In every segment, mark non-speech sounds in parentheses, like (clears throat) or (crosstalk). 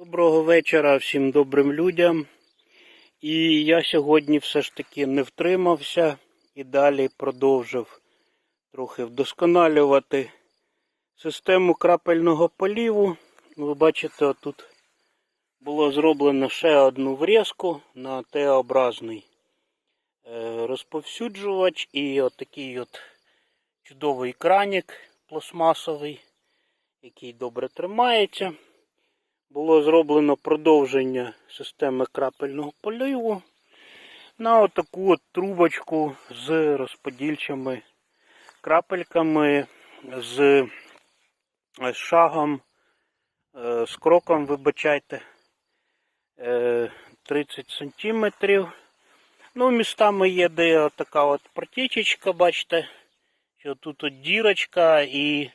Доброго вечора всім добрим людям. І я сьогодні все ж таки не втримався і далі продовжив трохи вдосконалювати систему крапельного поліву. Ви бачите, тут було зроблено ще одну врізку на Т-образний е, розповсюджувач і отакий от чудовий кранік пластмасовий, який добре тримається. Було зроблено продовження системи крапельного поливу на отаку от трубочку з розподільчими крапельками, з з шагом, е, з кроком, вибачайте, е, 30 сантиметрів. Ну, містами є де така от протічечка, бачите, що тут от дірочка і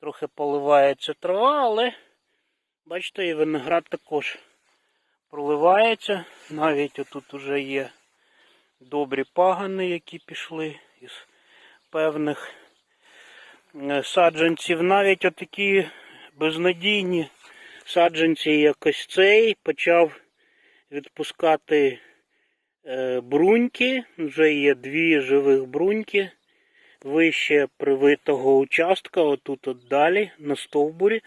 трохи поливається трава, але бачите, і виноград також проливається. Навіть отут уже є добрі пагани, які пішли із певних е, саджанців. Навіть отакі безнадійні саджанці, як ось цей, почав відпускати е, бруньки. Вже є дві живих бруньки. Вище привитого участка, отут от далі, на стовбурі.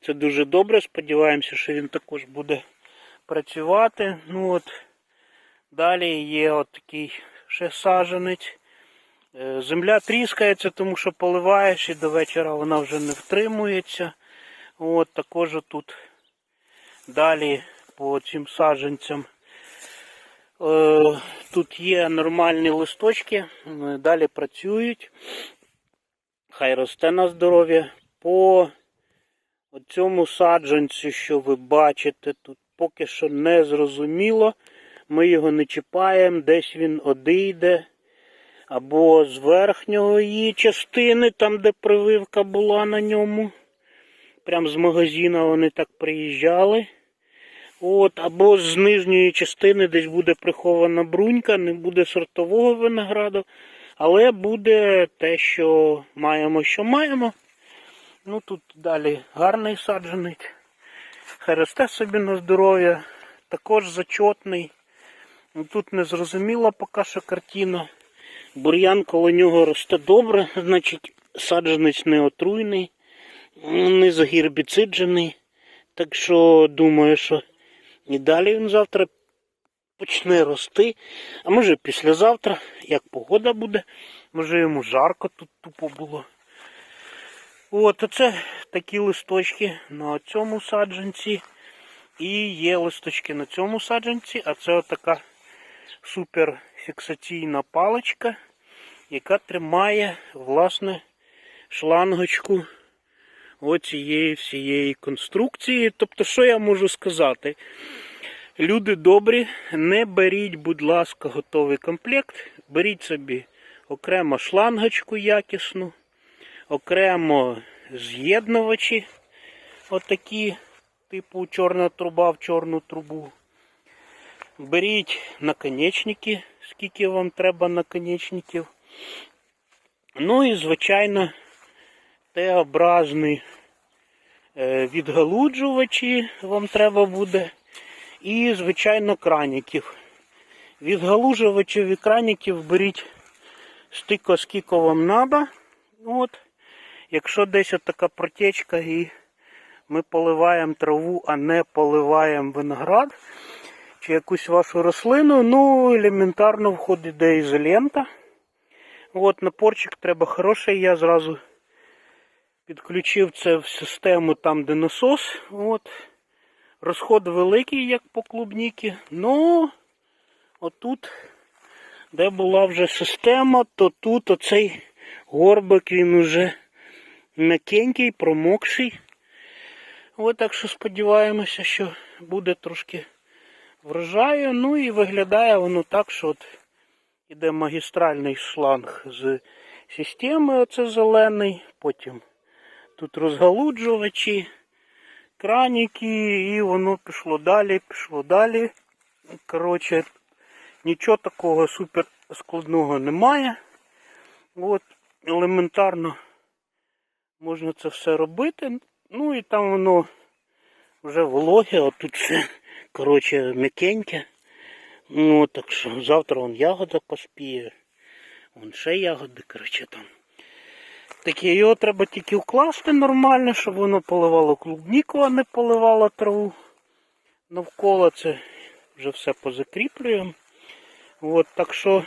Це дуже добре. Сподіваємося, що він також буде працювати. Ну от, Далі є от такий ще саженець. Е, Земля тріскається, тому що поливаєш і до вечора вона вже не втримується. От також тут далі по цим саджанцям. Е, Тут є нормальні листочки, далі працюють. Хай росте на здоров'я. По цьому саджанцю, що ви бачите, тут поки що не зрозуміло. Ми його не чіпаємо, десь він одійде. Або з верхньої частини, там де прививка була на ньому. Прям з магазина вони так приїжджали. От, Або з нижньої частини десь буде прихована брунька, не буде сортового винограду, але буде те, що маємо, що маємо. Ну тут далі гарний саджанець. Хай росте собі на здоров'я, також зачотний. Ну, Тут не зрозуміла поки що картина. Бур'ян коло нього росте добре, значить саджанець не отруйний, не загірбіциджений. Так що думаю, що і далі він завтра почне рости. А може післязавтра, як погода буде, може йому жарко тут тупо було. От, оце такі листочки на цьому саджанці. І є листочки на цьому саджанці, а це отака суперфіксаційна паличка, яка тримає, власне, шлангочку оцієї всієї конструкції. Тобто, що я можу сказати? Люди добрі, не беріть, будь ласка, готовий комплект. Беріть собі окремо шлангочку якісну, окремо з'єднувачі, отакі, типу чорна труба в чорну трубу. Беріть наконечники, скільки вам треба наконечників. Ну і, звичайно, Т-образні е, відгалуджувачі вам треба буде. І, звичайно, краніків. Відгалужувачів і краніків беріть стико, скільки вам треба. От. Якщо десь така протечка і ми поливаємо траву, а не поливаємо виноград чи якусь вашу рослину, ну, елементарно входить де ізолента. От, напорчик треба хороший, я зразу підключив це в систему там, де насос. От. Розход великий, як по клубніки. Ну, отут, де була вже система, то тут оцей горбик він уже м'якенький, промокший. От так що сподіваємося, що буде трошки врожаю. Ну і виглядає воно так, що от іде магістральний шланг з системи, оце зелений, потім тут розгалуджувачі, краніки, і воно пішло далі, пішло далі. Коротше, нічого такого супер складного немає. От, елементарно можна це все робити. Ну і там воно вже вологе, а тут все, коротше, м'якеньке. Ну, так що завтра вон ягода поспіє. Вон ще ягоди, коротше там. Таке його треба тільки вкласти нормально, щоб воно поливало клубніку, а не поливало траву. Навколо це вже все позакріплюємо. От, так що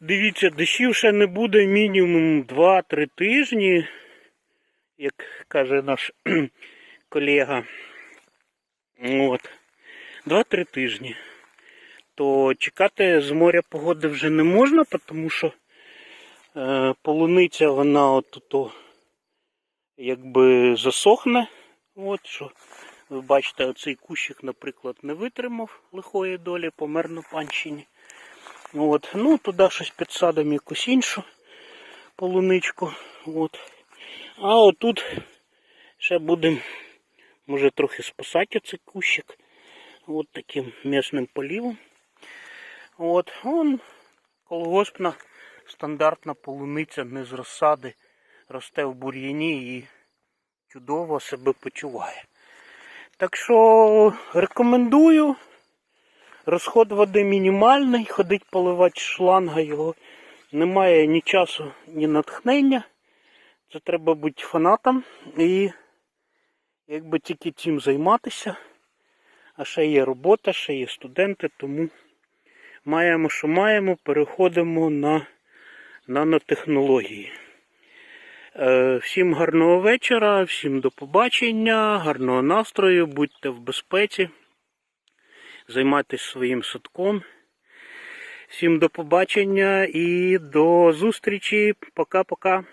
дивіться, дощів ще не буде мінімум 2-3 тижні, як каже наш (clears throat) колега. От. 2-3 тижні. То чекати з моря погоди вже не можна, тому що полуниця вона от якби засохне. От що. Ви бачите, оцей кущик, наприклад, не витримав лихої долі, помер на панщині. От. Ну, туди щось підсадимо якусь іншу полуничку. От. А отут ще будемо, може, трохи спасати оцей кущик. От таким м'ясним полівом. От, он колгоспна стандартна полуниця не з розсади. Росте в бур'яні і чудово себе почуває. Так що рекомендую. Розход води мінімальний, ходить поливати шланга його. Немає ні часу, ні натхнення. Це треба бути фанатом і якби тільки цим займатися. А ще є робота, ще є студенти, тому маємо, що маємо, переходимо на нанотехнології. Е, Всім гарного вечора, всім до побачення, гарного настрою, будьте в безпеці, займайтесь своїм садком. Всім до побачення і до зустрічі. Пока-пока.